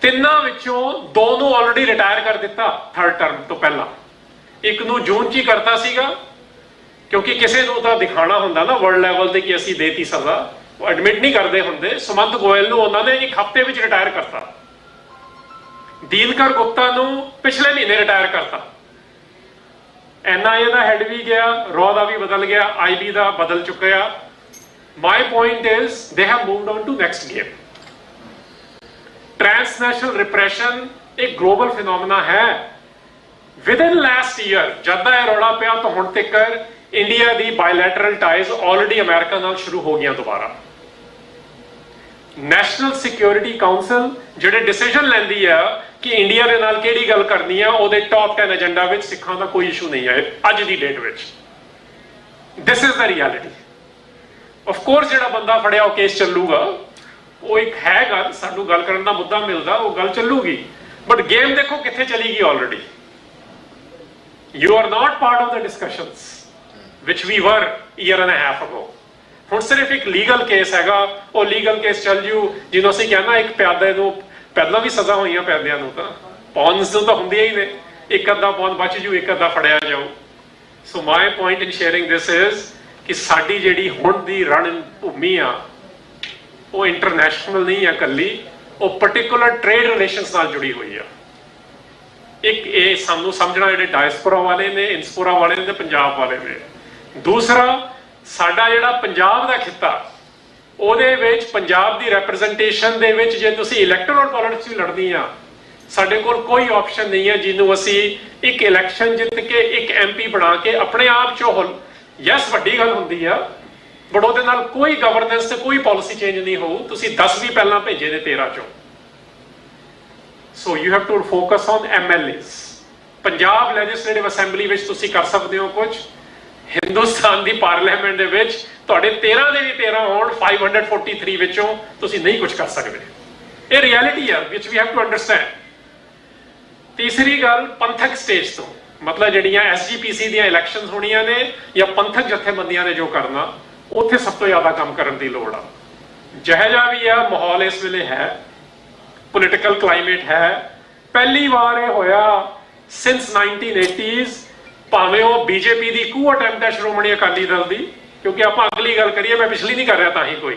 ਤਿੰਨਾਂ ਵਿੱਚੋਂ ਦੋ ਨੂੰ ਆਲਰੇਡੀ ਰਿਟਾਇਰ ਕਰ ਦਿੱਤਾ ਥਰਡ ਟਰਮ ਤੋਂ ਪਹਿਲਾਂ। ਇੱਕ ਨੂੰ ਜੂਨ 'ਚ ਹੀ ਕਰਤਾ ਸੀਗਾ, ਕਿਉਂਕਿ ਕਿਸੇ ਨੂੰ ਤਾਂ ਦਿਖਾਣਾ ਹੁੰਦਾ ਨਾ ਵਰਲਡ ਲੈਵਲ ਤੇ ਕਿ ਅਸੀਂ ਦੇਤੀ ਸਜ਼ਾ ਉਹ ਐਡਮਿਟ ਨਹੀਂ ਕਰਦੇ ਹੁੰਦੇ। ਸੁਮੰਤ ਗੋਇਲ ਨੂੰ ਉਹਨਾਂ ਨੇ ਇੱਕ ਹਫ਼ਤੇ ਵਿੱਚ ਰਿਟਾਇਰ ਕਰਤਾ। ਦੀਨਕਰ ਗੁਪਤਾ ਨੂੰ ਪਿਛਲੇ ਮਹੀਨੇ ਰਿਟਾਇਰ ਕਰਤਾ। ਐਨਆਈਏ ਦਾ ਹੈਡ ਵੀ ਗਿਆ ਰੋ ਦਾ ਵੀ ਬਦਲ ਗਿਆ ਆਈਬੀ ਦਾ ਬਦਲ ਚੁੱਕਿਆ। My point is they have moved on to next game transnational repression ਇੱਕ ਗਲੋਬਲ ਫਿਨੋਮਨਾ ਹੈ। ਵਿਦਨ ਲਾਸਟ ਈਅਰ ਜਦ ਦਾ ਇਹ ਰੌਲਾ ਪਿਆ ਤਾਂ ਹੁਣ ਤੱਕ ਇੰਡੀਆ ਦੀ ਬਾਇਲੈਟਰਲ ਟਾਈਜ਼ ਆਲਰੇਡੀ ਅਮਰੀਕਾ ਨਾਲ ਸ਼ੁਰੂ ਹੋ ਗਈਆਂ ਦੁਬਾਰਾ। ਨੈਸ਼ਨਲ ਸਿਕਿਉਰਿਟੀ ਕਾਉਂਸਲ ਜਿਹੜੇ ਡਿਸੀਜਨ ਲੈਂਦੀ ਆ ਕਿ ਇੰਡੀਆ ਦੇ ਨਾਲ ਕਿਹੜੀ ਗੱਲ ਕਰਨੀ ਆ, ਉਹਦੇ ਟਾਪ 10 ਏਜੰਡਾ ਵਿੱਚ ਸਿੱਖਾਂ ਦਾ ਕੋਈ ਇਸ਼ੂ ਨਹੀਂ ਹੈ ਅੱਜ ਦੀ ਡੇਟ ਵਿੱਚ। This is the reality of course ਜਿਹੜਾ ਬੰਦਾ ਫੜਿਆ ਉਹ ਕੇਸ ਚੱਲੂਗਾ। ਉਹ ਇੱਕ ਹੈ ਗੱਲ ਸਾਨੂੰ ਗੱਲ ਕਰਨ ਦਾ ਮੁੱਦਾ ਮਿਲਦਾ, ਉਹ ਗੱਲ ਚੱਲੂਗੀ। ਬਟ ਗੇਮ ਦੇਖੋ ਕਿੱਥੇ ਚਲੀ ਗਈ already you are not part of the discussions which we were year and a half ago. ਹੁਣ ਸਿਰਫ ਇੱਕ ਲੀਗਲ ਕੇਸ ਹੈਗਾ, ਉਹ ਲੀਗਲ ਕੇਸ ਚੱਲ ਜੂ, ਜਿਹਨੂੰ ਅਸੀਂ ਕਹਿੰਦਾ ਇੱਕ ਪਿਆਦੇ ਨੂੰ, ਪਹਿਲਾਂ ਵੀ ਸਜ਼ਾ ਹੋਈਆਂ ਪਿਆਦਿਆਂ ਨੂੰ ਤਾਂ। ਪੌਨਸ ਨੂੰ ਤਾਂ ਹੁੰਦੀਆਂ ਹੀ ਨੇ। ਇੱਕ ਅੱਧਾ ਪੌਨ ਬਚ ਜੂ, ਇੱਕ ਅੱਧਾ ਫੜਿਆ ਜਾਊ। So my point in sharing this is ਕਿ ਸਾਡੀ ਜਿਹੜੀ ਹੁਣ ਦੀ ਰਣ ਭੂਮੀ ਆ ਉਹ ਇੰਟਰਨੈਸ਼ਨਲ ਨਹੀਂ ਆ ਕੱਲੀ ਉਹ ਪਾਰਟਿਕੂਲਰ ਟ੍ਰੇਡ ਰਿਲੇਸ਼ਨਸ ਨਾਲ ਜੁੜੀ ਹੋਈ ਆ। ਇੱਕ ਇਹ ਸਾਨੂੰ ਸਮਝਣਾ ਜਿਹੜੇ ਡਾਇਸਪੋਰਾ ਵਾਲੇ ਨੇ ਇਨਸਪੋਰਾ ਵਾਲੇ ਨੇ ਤੇ ਪੰਜਾਬ ਵਾਲੇ ਨੇ। ਦੂਸਰਾ, ਸਾਡਾ ਜਿਹੜਾ ਪੰਜਾਬ ਦਾ ਖਿੱਤਾ, ਉਹਦੇ ਵਿੱਚ ਪੰਜਾਬ ਦੀ ਰਿਪਰੈਜ਼ੈਂਟੇਸ਼ਨ ਦੇ ਵਿੱਚ ਜੇ ਤੁਸੀਂ ਇਲੈਕਟੋਰਲ ਪੋਲਿਟਿਕਸ ਵੀ ਲੜਨੀ ਆ, ਸਾਡੇ ਕੋਲ ਕੋਈ ਆਪਸ਼ਨ ਨਹੀਂ ਹੈ ਜਿਹਨੂੰ ਅਸੀਂ ਇੱਕ ਇਲੈਕਸ਼ਨ ਜਿੱਤ ਕੇ ਇੱਕ ਐਮਪੀ ਬਣਾ ਕੇ ਆਪਣੇ ਆਪ ਚੋਂ ਹੁਣ ਯੈਸ ਵੱਡੀ ਗੱਲ ਹੁੰਦੀ ਆ ਬਟ ਉਹਦੇ ਨਾਲ ਕੋਈ ਗਵਰਨੈਂਸ ਤੇ ਕੋਈ ਪਾਲਿਸੀ ਚੇਂਜ ਨਹੀਂ ਹੋਊ। ਤੁਸੀਂ 10 ਵੀ ਪਹਿਲਾਂ ਭੇਜੇ ਨੇ 13 ਚੋਂ। So you have to focus on MLAs Punjab legislative assembly ਵਿੱਚ ਤੁਸੀਂ ਕਰ ਸਕਦੇ ਹੋ ਕੁਝ। ਹਿੰਦੁਸਤਾਨ ਦੀ ਪਾਰਲੀਮੈਂਟ ਦੇ ਵਿੱਚ ਤੁਹਾਡੇ 13 ਦੇ ਵੀ 13 ਹੋਣ 543 ਵਿੱਚੋਂ ਤੁਸੀਂ ਨਹੀਂ ਕੁਝ ਕਰ ਸਕਦੇ। ਇਹ ਰਿਐਲਿਟੀ ਹੈ which we have to understand ਤੀਸਰੀ ਗੱਲ, ਪੰਥਕ ਸਟੇਜ ਤੋਂ। ਮਤਲਬ ਜਿਹੜੀਆਂ ਐਸਜੀਪੀਸੀ ਦੀਆਂ ਇਲੈਕਸ਼ਨਸ ਹੋਣੀਆਂ ਨੇ ਜਾਂ ਪੰਥਕ ਜਥੇਬੰਦੀਆਂ ਨੇ ਜੋ ਕਰਨਾ। ਉੱਥੇ ਸਭ ਤੋਂ ਜ਼ਿਆਦਾ ਕੰਮ ਕਰਨ ਦੀ ਲੋੜ ਆ। ਜਿਹੋ ਜਿਹਾ ਵੀ ਆ, ਮਾਹੌਲ ਇਸ ਵੇਲੇ ਹੈ ਪੋਲਿਟੀਕਲ ਕਲਾਈਮੇਟ ਹੈ। ਪਹਿਲੀ ਵਾਰ ਇਹ ਹੋਇਆ ਸਿੰਸ 1980s ਭਾਵੇਂ ਉਹ ਬੀਜੇਪੀ ਦੀ ਕੂ ਅਟੈਂਪਟ ਹੈ ਸ਼੍ਰੋਮਣੀ ਅਕਾਲੀ ਦਲ ਦੀ, ਕਿਉਂਕਿ ਆਪਾਂ ਅਗਲੀ ਗੱਲ ਕਰੀਏ, ਮੈਂ ਪਿਛਲੀ ਨਹੀਂ ਕਰ ਰਿਹਾ ਤਾਂ ਹੀ ਕੋਈ।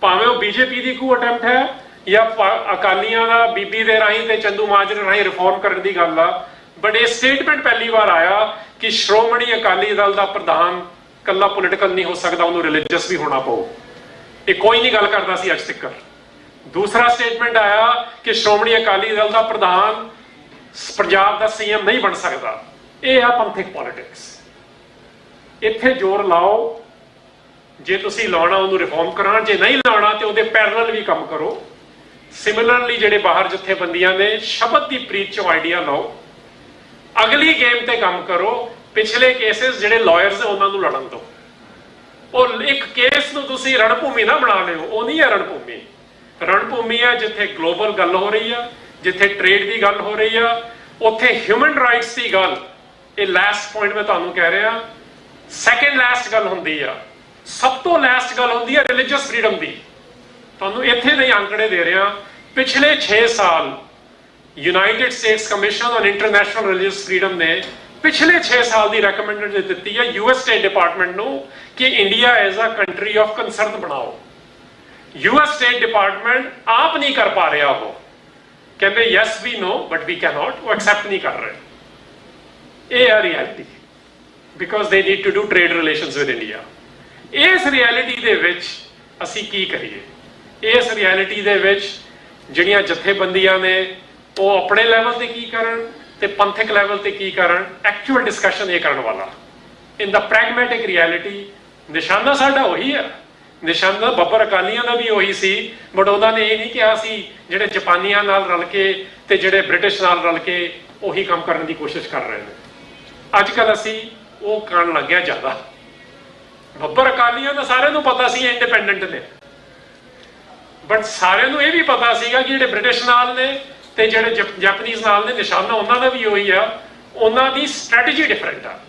ਭਾਵੇਂ ਉਹ ਬੀਜੇਪੀ ਦੀ ਕੂ ਅਟੈਂਪਟ ਹੈ, ਜਾਂ ਅਕਾਲੀਆਂ ਦਾ ਬੀਬੀ ਦੇ ਰਾਹੀਂ ਤੇ ਚੰਦੂ ਮਾਜਰੇ ਰਾਹੀਂ ਰਿਫਾਰਮ ਕਰਨ ਦੀ ਗੱਲ ਆ ਬਟ ਇਹ ਸਟੇਟਮੈਂਟ ਪਹਿਲੀ ਵਾਰ ਆਇਆ ਕਿ ਸ਼੍ਰੋਮਣੀ ਅਕਾਲੀ ਦਲ ਦਾ ਪ੍ਰਧਾਨ ਕੱਲਾ ਪੋਲੀਟੀਕਲ ਨਹੀਂ ਹੋ ਸਕਦਾ, ਉਹਨੂੰ ਰਿਲੀਜੀਅਸ ਵੀ ਹੋਣਾ ਪਊ। ਇਹ ਕੋਈ ਨਹੀਂ ਗੱਲ ਕਰਦਾ ਸੀ ਅੱਜ ਤੱਕ। ਦੂਸਰਾ ਸਟੇਟਮੈਂਟ ਆਇਆ ਕਿ ਸ਼੍ਰੋਮਣੀ ਅਕਾਲੀ ਦਲ ਦਾ ਪ੍ਰਧਾਨ ਪੰਜਾਬ ਦਾ ਸੀਐਮ ਨਹੀਂ ਬਣ ਸਕਦਾ। ਇਹ ਆ ਪੰਥਕ ਪੋਲਿਟਿਕਸ ਇੱਥੇ ਜ਼ੋਰ ਲਾਓ। ਜੇ ਤੁਸੀਂ ਲਾਉਣਾ, ਉਹਨੂੰ ਰਿਫਾਰਮ ਕਰਾਉਣਾ, ਜੇ ਨਹੀਂ ਲਾਉਣਾ, ਤੇ ਉਹਦੇ ਪੈਰਲਲ ਵੀ ਕੰਮ ਕਰੋ। ਸਿਮਿਲਰਲੀ ਜਿਹੜੇ ਬਾਹਰ ਜਥੇਬੰਦੀਆਂ ਨੇ, ਸ਼ਬਦ ਦੀ ਪ੍ਰੀਤ ਚੋਂ ਆਈਡੀਆ ਲਓ। ਅਗਲੀ ਗੇਮ ਤੇ ਕੰਮ ਕਰੋ। ਪਿਛਲੇ ਕੇਸਿਸ ਜਿਹੜੇ ਲਾਇਰਸ ਉਹਨਾਂ ਨੂੰ ਲੜਨ ਤੋਂ। ਉਹ ਇੱਕ ਕੇਸ ਨੂੰ ਤੁਸੀਂ ਰਣਭੂਮੀ ਨਾ ਬਣਾ ਲਿਓ, ਉਹ ਨਹੀਂ ਹੈ ਰਣਭੂਮੀ। ਰਣਭੂਮੀ ਹੈ ਜਿੱਥੇ ਗਲੋਬਲ ਗੱਲ ਹੋ ਰਹੀ ਆ, ਜਿੱਥੇ ਟ੍ਰੇਡ ਦੀ ਗੱਲ ਹੋ ਰਹੀ ਆ, ਉੱਥੇ ਹਿਊਮਨ ਰਾਈਟਸ ਦੀ ਗੱਲ। ਇਹ ਲਾਸਟ ਪੁਆਇੰਟ ਮੈਂ ਤੁਹਾਨੂੰ ਕਹਿ ਰਿਹਾ ਸੈਕਿੰਡ ਲਾਸਟ ਗੱਲ ਹੁੰਦੀ ਆ। ਸਭ ਤੋਂ ਲਾਸਟ ਗੱਲ ਹੁੰਦੀ ਆ ਰਿਲੀਜੀਅਸ ਫਰੀडम ਦੀ। ਤੁਹਾਨੂੰ ਇੱਥੇ ਦੇ ਅੰਕੜੇ ਦੇ ਰਿਹਾ, ਪਿਛਲੇ 6 ਸਾਲ United States commission on international religious freedom ਨੇ ਪਿਛਲੇ 6 ਸਾਲ ਦੀ ਰეკਮੈਂਡੇਸ਼ਨ ਦਿੱਤੀ ਹੈ ਯੂਐਸ ਸਟੇਟ ਡਿਪਾਰਟਮੈਂਟ ਨੂੰ ਕਿ India as a country of concern ਬਣਾਓ। ਯੂਐਸ ਸਟੇਟ ਡਿਪਾਰਟਮੈਂਟ ਆਪ ਨਹੀਂ ਕਰ ਪਾ ਰਿਹਾ ਉਹ। ਕਹਿੰਦੇ yes we know but we cannot ਉਹ ਐਕਸੈਪਟ ਨਹੀਂ ਕਰ ਰਹੇ। ਇਹ ਹੈ reality because they need to do trade relations with India ਇਸ ਰਿਐਲਿਟੀ ਦੇ ਵਿੱਚ ਅਸੀਂ ਕੀ ਕਰੀਏ? ਇਸ ਰਿਐਲਿਟੀ ਦੇ ਵਿੱਚ ਜਿਹੜੀਆਂ ਜਥੇਬੰਦੀਆਂ ਨੇ, ਉਹ ਆਪਣੇ ਲੈਵਲ ਤੇ ਕੀ ਕਰਨ? ਤੇ ਪੰਥਕ ਲੈਵਲ ਤੇ ਕੀ ਕਰਨ? ਐਕਚੁਅਲ ਡਿਸਕਸ਼ਨ ਇਹ ਕਰਨ ਵਾਲਾ। ਇਨ ਦਾ ਪ੍ਰੈਗਮੈਟਿਕ ਰਿਐਲਿਟੀ ਨਿਸ਼ਾਨਾ ਸਾਡਾ ਉਹੀ ਹੈ ਨਿਸ਼ਾਨਾ ਬੱਬਰ ਅਕਾਲੀਆਂ ਦਾ ਵੀ ਉਹੀ ਸੀ ਬਟ ਉਹਨਾਂ ਨੇ ਇਹ ਨਹੀਂ ਕਿਹਾ ਸੀ, ਜਿਹੜੇ ਜਾਪਾਨੀਆਂ ਨਾਲ ਰਲ ਕੇ ਤੇ ਜਿਹੜੇ ਬ੍ਰਿਟਿਸ਼ ਨਾਲ ਰਲ ਕੇ ਉਹੀ ਕੰਮ ਕਰਨ ਦੀ ਕੋਸ਼ਿਸ਼ ਕਰ ਰਹੇ ਨੇ। ਅੱਜ ਕੱਲ ਅਸੀਂ ਉਹ ਕਰਨ ਲੱਗਿਆ ਜ਼ਿਆਦਾ। ਬੱਬਰ ਅਕਾਲੀਆਂ ਦਾ ਸਾਰਿਆਂ ਨੂੰ ਪਤਾ ਸੀ ਇੰਡੀਪੈਂਡੈਂਟ ਨੇ। ਬਟ ਸਾਰਿਆਂ ਨੂੰ ਇਹ ਵੀ ਪਤਾ ਸੀਗਾ ਕਿ ਜਿਹੜੇ ਬ੍ਰਿਟਿਸ਼ ਨਾਲ ਨੇ ਤੇ ਜਿਹੜੇ ਜਪ- ਜਾਪਨੀਜ਼ ਨਾਲ ਨੇ ਨਿਸ਼ਾਨਾ ਉਹਨਾਂ ਦਾ ਵੀ ਉਹੀ ਆ। ਉਹਨਾਂ ਦੀ ਸਟ੍ਰੈਟਜੀ ਡਿਫਰੈਂਟ ਆ।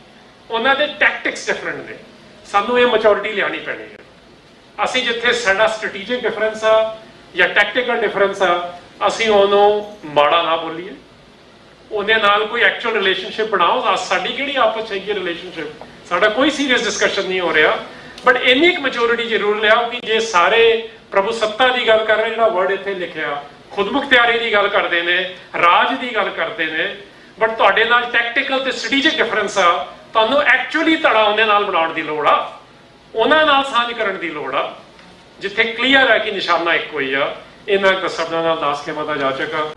ਉਹਨਾਂ ਦੇ ਟੈਕਟਿਕਸ ਡਿਫਰੈਂਟ ਨੇ। ਸਾਨੂੰ ਇਹ ਮੈਚੁਰਿਟੀ ਲਿਆਣੀ ਪੈਣੀ ਹੈ ਅਸੀਂ ਜਿੱਥੇ ਸਾਡਾ ਸਟ੍ਰੈਟੇਜਿਕ ਡਿਫਰੈਂਸ ਆ ਜਾਂ ਟੈਕਟੀਕਲ ਡਿਫਰੈਂਸ ਆ, ਅਸੀਂ ਉਹਨੂੰ ਮਾੜਾ ਨਾ ਬੋਲੀਏ। ਉਹਦੇ ਨਾਲ ਕੋਈ ਐਕਚੁਅਲ ਰਿਲੇਸ਼ਨਸ਼ਿਪ ਬਣਾਓ। ਆ ਸਾਡੀ ਕਿਹੜੀ ਆਪਸ ਚ ਹੈਗੀ ਰਿਲੇਸ਼ਨਸ਼ਿਪ ਸਾਡਾ ਕੋਈ ਸੀਰੀਅਸ ਡਿਸਕਸ਼ਨ ਨਹੀਂ ਹੋ ਰਿਹਾ। ਬਟ ਇੰਨੀ ਕੁ ਮੈਚੁਰਿਟੀ ਜ਼ਰੂਰ ਲਿਆਓ ਕਿ ਜੇ ਸਾਰੇ ਪ੍ਰਭੂ ਸੱਤਾ ਦੀ ਗੱਲ ਕਰ ਰਹੇ, ਜਿਹੜਾ ਵਰਡ ਇੱਥੇ ਲਿਖਿਆ ਖੁਦਮੁਖਤਿਆਰੀ ਦੀ ਗੱਲ ਕਰਦੇ ਨੇ, ਰਾਜ ਦੀ ਗੱਲ ਕਰਦੇ ਨੇ ਬਟ ਤੁਹਾਡੇ ਨਾਲ ਟੈਕਟੀਕਲ ਤੇ ਸਟ੍ਰੈਟੇਜਿਕ ਡਿਫਰੈਂਸ ਆ। ਤੁਹਾਨੂੰ ਐਕਚੁਅਲੀ ਧੜਾ ਉਹਦੇ ਨਾਲ ਬਣਾਉਣ ਦੀ ਲੋੜ ਆ। ਉਹਨਾਂ ਨਾਲ ਸਾਂਝ ਕਰਨ ਦੀ ਲੋੜ ਆ। ਜਿੱਥੇ ਕਲੀਅਰ ਹੈ ਕਿ ਨਿਸ਼ਾਨਾ ਇੱਕੋ ਹੀ ਆ। ਇਹਨਾਂ ਕੁ ਸ਼ਬਦਾਂ ਨਾਲ ਦੱਸ ਕੇ ਮਤਾ ਜਾ ਚੁੱਕਾ।